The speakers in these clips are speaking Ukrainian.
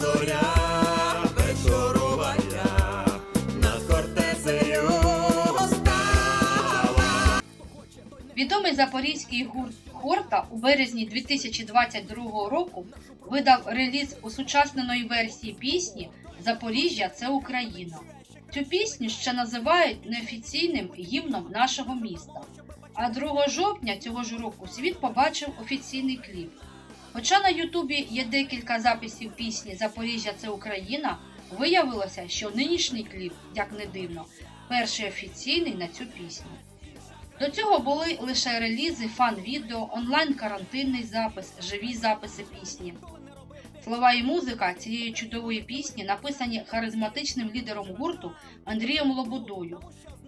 зоря вечорування над кортецею стала. Відомий запорізький гурт хорта у березні 2022 року видав реліз осучасненої версії пісні Запоріжжя це Україна. Цю пісню ще називають неофіційним гімном нашого міста. А 2 жовтня цього ж року світ побачив офіційний кліп. Хоча на Ютубі є декілька записів пісні Запоріжжя це Україна, виявилося, що нинішній кліп, як не дивно, перший офіційний на цю пісню. До цього були лише релізи, фан-відео, онлайн-карантинний запис, живі записи пісні. Слова і музика цієї чудової пісні написані харизматичним лідером гурту Андрієм Лободою.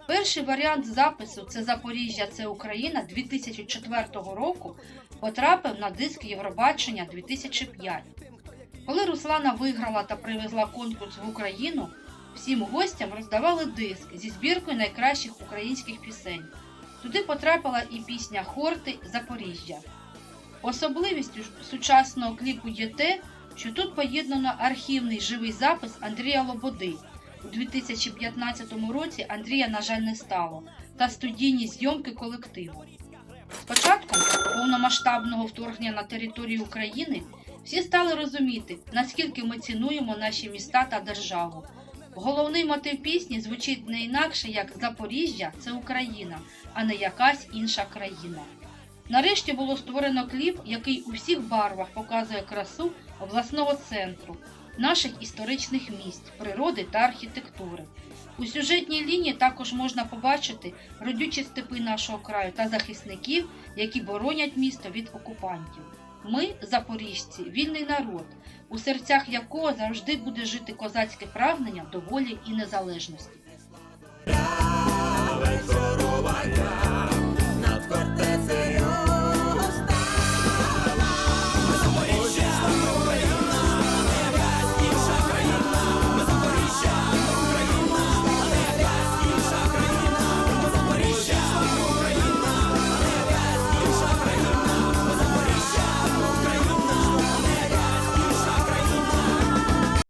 Перший варіант запису це Запоріжжя, це Україна 2004 року потрапив на диск Євробачення 2005. Коли Руслана виграла та привезла конкурс в Україну, всім гостям роздавали диск зі збіркою найкращих українських пісень. Туди потрапила і пісня Хорти Запоріжжя. Особливістю сучасного кліпу є те, що тут поєднано архівний живий запис Андрія Лободи. У 2015 році Андрія, на жаль, не стало, та студійні зйомки колективу. З початком повномасштабного вторгнення на територію України всі стали розуміти, наскільки ми цінуємо наші міста та державу. Головний мотив пісні звучить не інакше як Запоріжжя це Україна, а не якась інша країна. Нарешті було створено кліп, який у всіх барвах показує красу обласного центру, наших історичних місць, природи та архітектури. У сюжетній лінії також можна побачити родючі степи нашого краю та захисників, які боронять місто від окупантів. Ми, запоріжці, вільний народ, у серцях якого завжди буде жити козацьке прагнення до волі і незалежності.